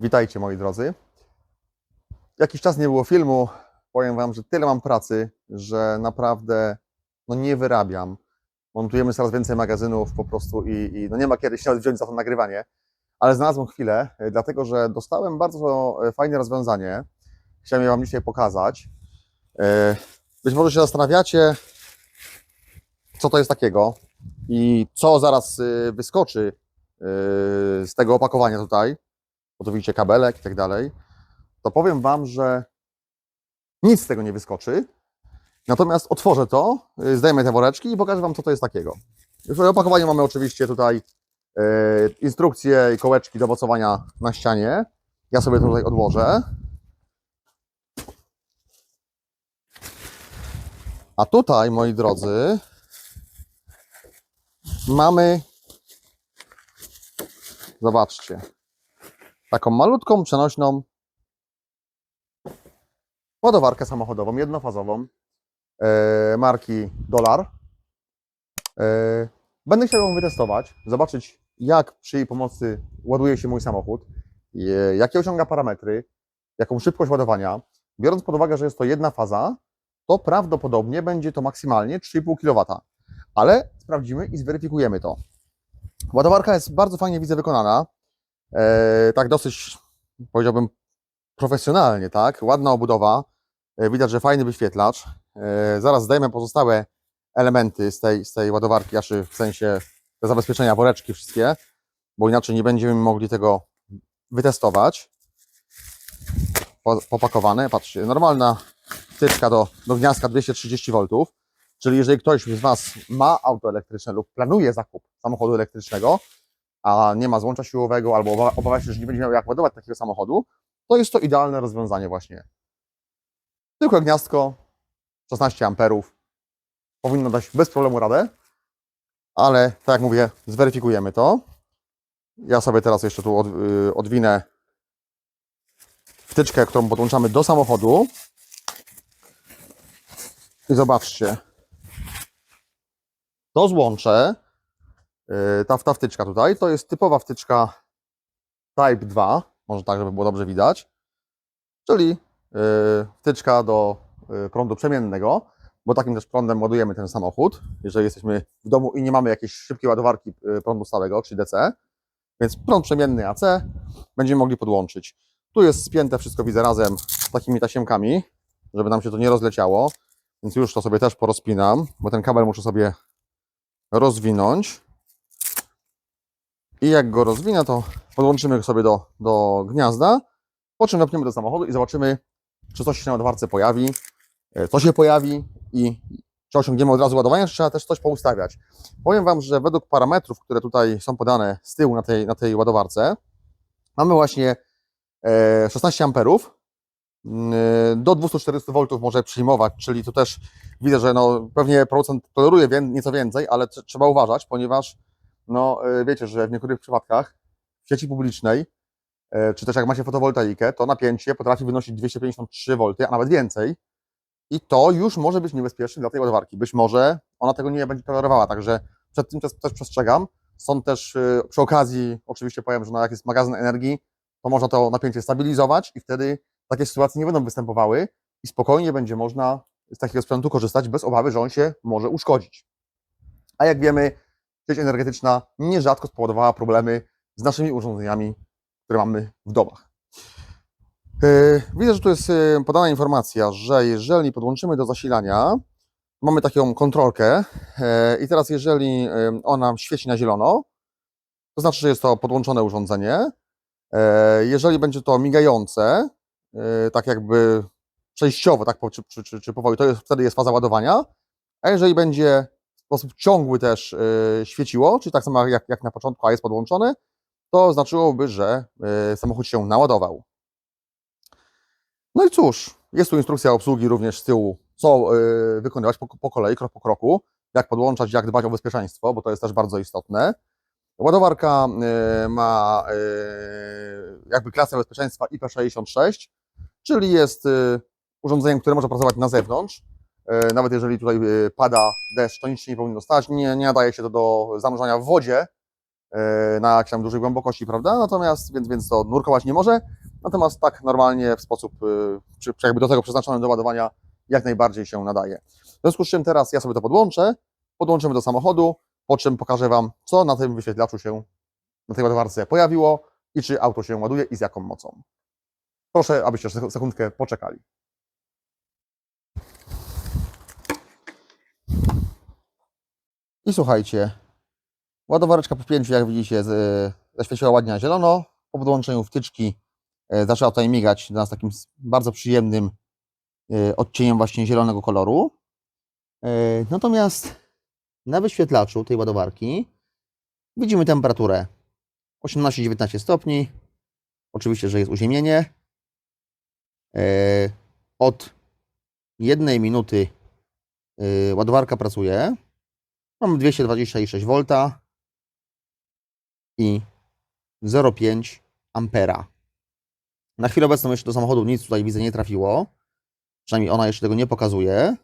Witajcie moi drodzy. Jakiś czas nie było filmu. Powiem Wam, że tyle mam pracy, że naprawdę no nie wyrabiam. Montujemy coraz więcej magazynów po prostu i, i no nie ma kiedy się wziąć za to nagrywanie. Ale znalazłem chwilę, y, dlatego że dostałem bardzo e, fajne rozwiązanie. Chciałem je Wam dzisiaj pokazać. E, Być może się zastanawiacie, co to jest takiego i co zaraz wyskoczy z tego opakowania tutaj widzicie kabelek i tak dalej, to powiem Wam, że nic z tego nie wyskoczy. Natomiast otworzę to, y, zdejmę te woreczki i pokażę Wam, co to jest takiego. W opakowaniu mamy oczywiście tutaj e, instrukcje i kołeczki do mocowania na ścianie. Ja sobie tutaj odłożę. A tutaj, moi drodzy, mamy, zobaczcie, taką malutką, przenośną ładowarkę samochodową, jednofazową e, marki Dolar. E, będę chciał ją wytestować, zobaczyć jak przy jej pomocy ładuje się mój samochód, e, jakie osiąga parametry, jaką szybkość ładowania. Biorąc pod uwagę, że jest to jedna faza, to prawdopodobnie będzie to maksymalnie 3,5 kW. Ale sprawdzimy i zweryfikujemy to. Ładowarka jest bardzo fajnie, widzę, wykonana e, tak dosyć, powiedziałbym, profesjonalnie, tak? Ładna obudowa, e, widać, że fajny wyświetlacz. E, zaraz zdejmę pozostałe elementy z tej, z tej ładowarki, znaczy w sensie te zabezpieczenia, woreczki wszystkie, bo inaczej nie będziemy mogli tego wytestować. Po, popakowane, patrzcie, normalna wtyczka do, do gniazdka 230 V, czyli jeżeli ktoś z Was ma auto elektryczne lub planuje zakup samochodu elektrycznego, a nie ma złącza siłowego albo oba- obawia się, że nie będzie miał jak ładować takiego samochodu, to jest to idealne rozwiązanie właśnie. Tylko gniazdko, 16 amperów, powinno dać bez problemu radę, ale tak jak mówię, zweryfikujemy to. Ja sobie teraz jeszcze tu y, odwinę wtyczkę, którą podłączamy do samochodu. I zobaczcie. To złącze ta, ta wtyczka tutaj, to jest typowa wtyczka Type 2, może tak, żeby było dobrze widać, czyli yy, wtyczka do yy, prądu przemiennego, bo takim też prądem ładujemy ten samochód, jeżeli jesteśmy w domu i nie mamy jakiejś szybkiej ładowarki yy, prądu stałego, czyli DC, więc prąd przemienny AC będziemy mogli podłączyć. Tu jest spięte wszystko, widzę, razem z takimi tasiemkami, żeby nam się to nie rozleciało, więc już to sobie też porozpinam, bo ten kabel muszę sobie rozwinąć. I jak go rozwinę, to podłączymy go sobie do, do gniazda, po czym wepniemy do samochodu i zobaczymy, czy coś się na ładowarce pojawi, e, co się pojawi i czy osiągniemy od razu ładowanie, czy trzeba też coś poustawiać. Powiem Wam, że według parametrów, które tutaj są podane z tyłu na tej, na tej ładowarce, mamy właśnie e, 16 amperów, mm, do 240 V może przyjmować, czyli tu też widzę, że no, pewnie producent toleruje nieco więcej, ale tr- trzeba uważać, ponieważ no y, wiecie, że w niektórych przypadkach w sieci publicznej, y, czy też jak macie fotowoltaikę, to napięcie potrafi wynosić 253 V, a nawet więcej. I to już może być niebezpieczne dla tej ładowarki. Być może ona tego nie będzie tolerowała, także przed tym też, przestrzegam. Stąd też y, przy okazji oczywiście powiem, że no jak jest magazyn energii, to można to napięcie stabilizować i wtedy takie sytuacje nie będą występowały i spokojnie będzie można z takiego sprzętu korzystać bez obawy, że on się może uszkodzić. A jak wiemy, sieć energetyczna nierzadko spowodowała problemy z naszymi urządzeniami, które mamy w domach. Yy, Widzę, że tu jest yy, podana informacja, że jeżeli podłączymy do zasilania, mamy taką kontrolkę yy, i teraz jeżeli ona świeci na zielono, to znaczy, że jest to podłączone urządzenie. Jeżeli będzie to migające, tak jakby przejściowo, tak czy, czy, czy, powoli, to jest, wtedy jest faza ładowania. A jeżeli będzie sposób ciągły też y, świeciło, czyli tak samo jak, jak na początku, a jest podłączony, to znaczyłoby, że y, samochód się naładował. No i cóż, jest tu instrukcja obsługi również z tyłu, co y, wykonywać po, po kolei, krok po kroku, jak podłączać, jak dbać o bezpieczeństwo, bo to jest też bardzo istotne. Ładowarka ma jakby klasę bezpieczeństwa IP66, czyli jest urządzeniem, które może pracować na zewnątrz. E, Nawet jeżeli tutaj e, pada deszcz, to nic się nie powinno stać. Nie, nie nadaje się to do zanurzania w wodzie, e, na jakiejś tam dużej głębokości, prawda? Natomiast, więc, więc to nurkować nie może. Natomiast tak normalnie w sposób, przy jakby do tego przeznaczony do ładowania jak najbardziej się nadaje. W związku z czym teraz ja sobie to podłączę, podłączymy do samochodu, po czym pokażę Wam, co na tym wyświetlaczu się, na tej ładowarce pojawiło i czy auto się ładuje i z jaką mocą. Proszę, abyście sekundkę poczekali. I słuchajcie, ładowareczka po pięciu, jak widzicie, z- zaświeciła ładnie na zielono. Po podłączeniu wtyczki e, zaczęła tutaj migać do nas takim bardzo przyjemnym e, odcieniem właśnie zielonego koloru. E, Natomiast na wyświetlaczu tej ładowarki widzimy temperaturę 18-19 stopni. Oczywiście, że jest uziemienie. E, Od jednej minuty e, ładowarka pracuje. Mam 226 V i 0,5 ampera. Na chwilę obecną jeszcze do samochodu nic tutaj widzę nie trafiło. Przynajmniej ona jeszcze tego nie pokazuje.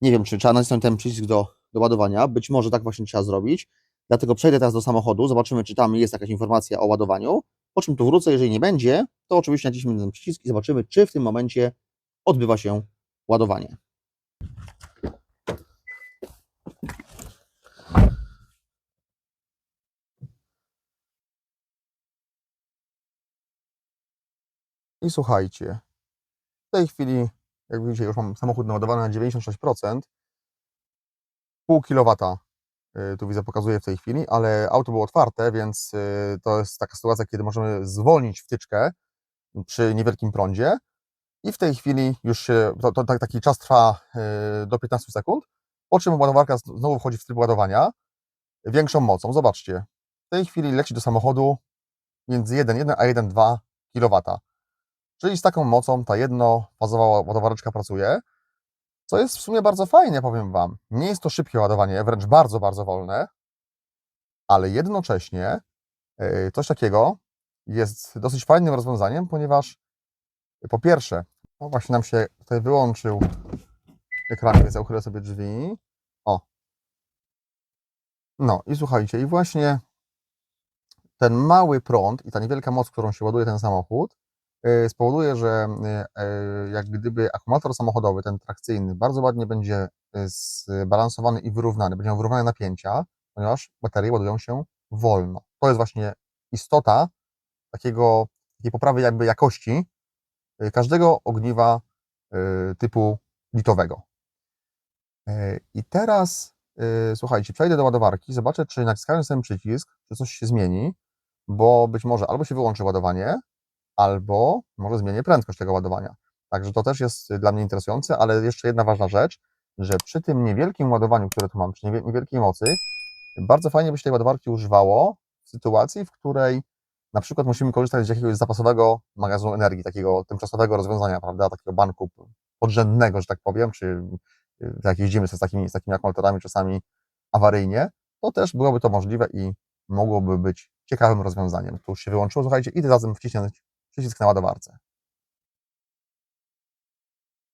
Nie wiem, czy trzeba nacisnąć ten przycisk do, do ładowania. Być może tak właśnie trzeba zrobić. Dlatego przejdę teraz do samochodu, zobaczymy, czy tam jest jakaś informacja o ładowaniu. Po czym tu wrócę, jeżeli nie będzie, to oczywiście naciśniemy ten przycisk i zobaczymy, czy w tym momencie odbywa się ładowanie. I słuchajcie, w tej chwili, jak widzicie, już mam samochód naładowany na 96%. Pół kilowata y, tu widzę pokazuje w tej chwili, ale auto było otwarte, więc y, to jest taka sytuacja, kiedy możemy zwolnić wtyczkę przy niewielkim prądzie. I w tej chwili już się, to, to, tak- taki czas trwa y, do 15 sekund, po czym ładowarka znowu wchodzi w tryb ładowania większą mocą. Zobaczcie, w tej chwili leci do samochodu między 1,1 a 1,2 kW. Czyli z taką mocą ta jednofazowa ładowareczka pracuje, co jest w sumie bardzo fajnie, powiem Wam. Nie jest to szybkie ładowanie, wręcz bardzo, bardzo wolne, ale jednocześnie e, coś takiego jest dosyć fajnym rozwiązaniem, ponieważ po pierwsze, no właśnie nam się tutaj wyłączył ekran, więc ja uchylę sobie drzwi. O. No i słuchajcie, i właśnie ten mały prąd i ta niewielka moc, którą się ładuje ten samochód, spowoduje, że y, y, jak gdyby akumulator samochodowy, ten trakcyjny, bardzo ładnie będzie y, zbalansowany i wyrównany, będzie miał wyrównane napięcia, ponieważ baterie ładują się wolno. To jest właśnie istota takiego, takiej poprawy jakby jakości y, każdego ogniwa y, typu litowego. Y, I teraz, y, słuchajcie, przejdę do ładowarki, zobaczę, czy naciskając ten przycisk, czy coś się zmieni, bo być może albo się wyłączy ładowanie, albo może zmienię prędkość tego ładowania. Także to też jest dla mnie interesujące, ale jeszcze jedna ważna rzecz, że przy tym niewielkim ładowaniu, które tu mam, przy niewie- niewielkiej mocy, bardzo fajnie by się tej ładowarki używało w sytuacji, w której na przykład musimy korzystać z jakiegoś zapasowego magazynu energii, takiego tymczasowego rozwiązania, prawda, takiego banku podrzędnego, że tak powiem, czy y, jak jeździmy z takimi, z takimi akumulatorami czasami awaryjnie, to też byłoby to możliwe i mogłoby być ciekawym rozwiązaniem. Tu już się wyłączyło, słuchajcie, idę razem wcisnąć przycisk na ładowarce.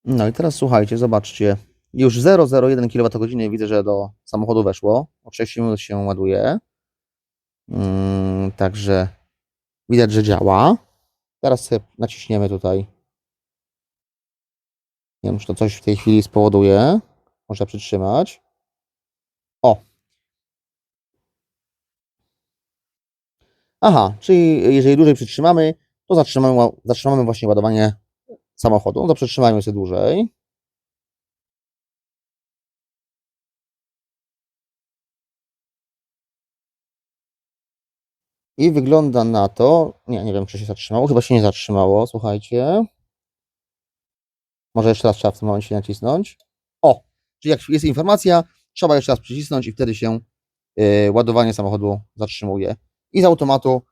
No i teraz słuchajcie, zobaczcie, już 0,01 kWh widzę, że do samochodu weszło, o 6 minut się ładuje, Mm, także widać, że działa. Teraz sobie naciśniemy tutaj, nie wiem, czy to coś w tej chwili spowoduje, można przytrzymać. O, Aha, czyli jeżeli dłużej przytrzymamy, to zatrzymamy, zatrzymamy właśnie ładowanie samochodu. No to przytrzymajmy sobie dłużej. I wygląda na to, nie, nie wiem, czy się zatrzymało, chyba się nie zatrzymało, słuchajcie. Może jeszcze raz trzeba w tym momencie nacisnąć. O, czyli jak jest informacja, trzeba jeszcze raz przycisnąć i wtedy się y, ładowanie samochodu zatrzymuje. I z automatu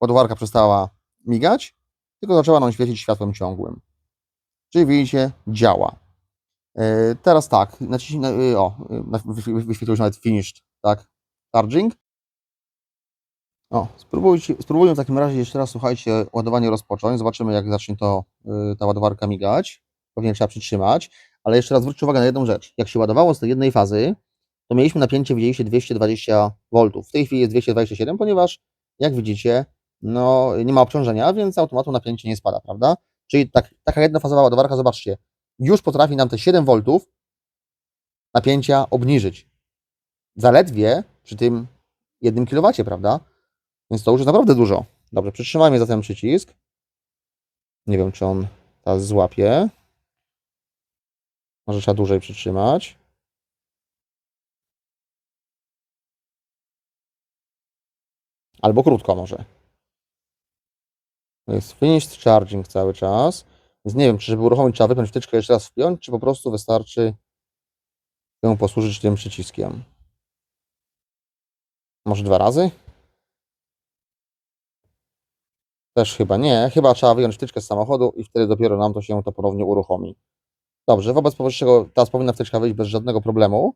ładowarka przestała migać, tylko zaczęła nam świecić światłem ciągłym. Czyli widzicie, działa. E, Teraz tak, naciśnij, na- o, wyświetlił się nawet finished, tak, charging. O, spróbujcie, spróbuję w takim razie jeszcze raz, słuchajcie, ładowanie rozpocząć, zobaczymy jak zacznie to, y, ta ładowarka migać. Pewnie trzeba przytrzymać, ale jeszcze raz zwróćcie uwagę na jedną rzecz. Jak się ładowało z tej jednej fazy, to mieliśmy napięcie, widzieliście, 220 V. W tej chwili jest 227, ponieważ jak widzicie, no nie ma obciążenia, więc automatu napięcie nie spada, prawda? Czyli tak, taka jednofazowa ładowarka, zobaczcie, już potrafi nam te 7 V napięcia obniżyć. Zaledwie przy tym 1 kW, prawda? Więc to już jest naprawdę dużo. Dobrze, przytrzymajmy zatem przycisk. Nie wiem, czy on teraz złapie. Może trzeba dłużej przytrzymać. Albo krótko może. To jest finished charging cały czas. Więc nie wiem, czy żeby uruchomić trzeba wypiąć wtyczkę jeszcze raz wpiąć, czy po prostu wystarczy ją posłużyć tym przyciskiem. Może dwa razy? Też chyba nie. Chyba trzeba wyjąć wtyczkę z samochodu i wtedy dopiero nam to się to ponownie uruchomi. Dobrze, wobec powyższego teraz powinna wtyczka wyjść bez żadnego problemu.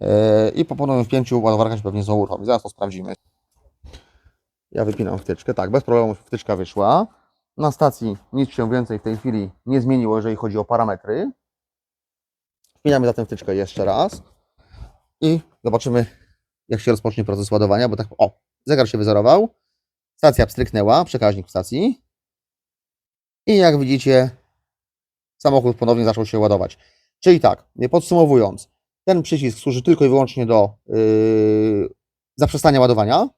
Yy, I po ponownym wpięciu ładowarka się pewnie znowu uruchomi. Zaraz to sprawdzimy. Ja wypinam wtyczkę. Tak, bez problemu wtyczka wyszła. Na stacji nic się więcej w tej chwili nie zmieniło, jeżeli chodzi o parametry. Wpinamy zatem wtyczkę jeszcze raz i zobaczymy, jak się rozpocznie proces ładowania, bo tak, o, zegar się wyzerował, stacja pstryknęła, przekaźnik w stacji i jak widzicie, samochód ponownie zaczął się ładować. Czyli tak, podsumowując, ten przycisk służy tylko i wyłącznie do yy, zaprzestania ładowania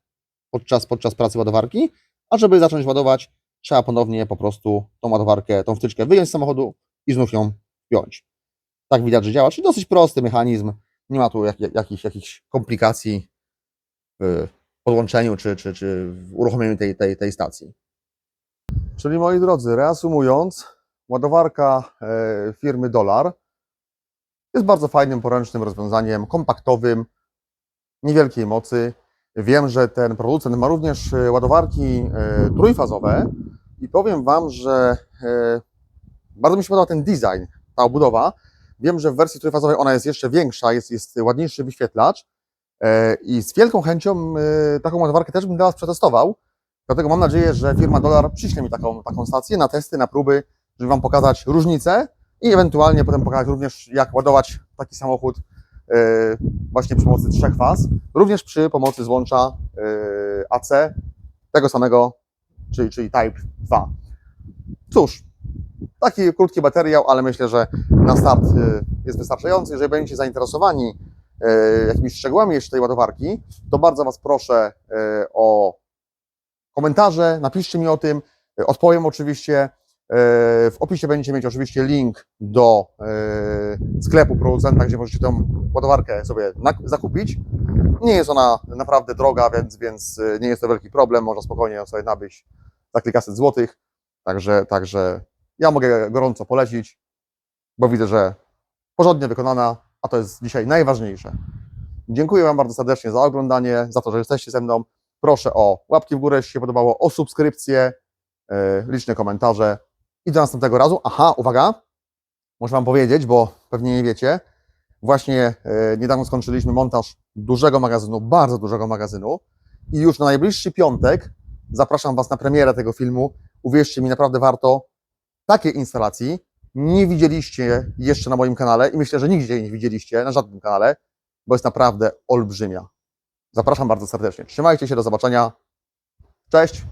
podczas, podczas pracy ładowarki, a żeby zacząć ładować, trzeba ponownie po prostu tą ładowarkę, tą wtyczkę wyjąć z samochodu i znów ją wpiąć. Tak widać, że działa, czyli dosyć prosty mechanizm, nie ma tu jak, jak, jakichś, jakichś komplikacji w podłączeniu czy, czy, czy w uruchomieniu tej, tej, tej stacji. Czyli moi drodzy, reasumując, ładowarka e, firmy Dolar jest bardzo fajnym, poręcznym rozwiązaniem, kompaktowym, niewielkiej mocy. Wiem, że ten producent ma również e, ładowarki e, trójfazowe i powiem Wam, że e, bardzo mi się podoba ten design, ta obudowa. Wiem, że w wersji trójfazowej ona jest jeszcze większa, jest, jest ładniejszy wyświetlacz i z wielką chęcią taką ładowarkę też bym dla Was przetestował. Dlatego mam nadzieję, że firma Dolar przyśle mi taką, taką stację na testy, na próby, żeby Wam pokazać różnice i ewentualnie potem pokazać również, jak ładować taki samochód właśnie przy pomocy trzech faz, również przy pomocy złącza e, AC tego samego, czyli, czyli Type 2. Cóż, taki krótki materiał, ale myślę, że na start y, jest wystarczający. Jeżeli będziecie zainteresowani jakimiś szczegółami jeszcze tej ładowarki, to bardzo Was proszę o komentarze, napiszcie mi o tym, odpowiem oczywiście. Y, W opisie będziecie mieć oczywiście link do y, sklepu producenta, gdzie możecie tę ładowarkę sobie zakupić. Nie jest ona naprawdę droga, więc, więc y, nie jest to wielki problem. Można spokojnie ją sobie nabyć za kilkaset złotych. Także, także ja mogę gorąco polecić, bo widzę, że porządnie wykonana, a to jest dzisiaj najważniejsze. Dziękuję Wam bardzo serdecznie za oglądanie, za to, że jesteście ze mną. Proszę o łapki w górę, jeśli się podobało, o subskrypcję, liczne komentarze i do następnego razu. Aha, uwaga, muszę Wam powiedzieć, bo pewnie nie wiecie, właśnie yy, niedawno skończyliśmy montaż dużego magazynu, bardzo dużego magazynu i już na najbliższy piątek zapraszam Was na premierę tego filmu. Uwierzcie mi, naprawdę warto takiej instalacji nie widzieliście jeszcze na moim kanale i myślę, że nigdzie jej nie widzieliście, na żadnym kanale, bo jest naprawdę olbrzymia. Zapraszam bardzo serdecznie. Trzymajcie się, do zobaczenia. Cześć!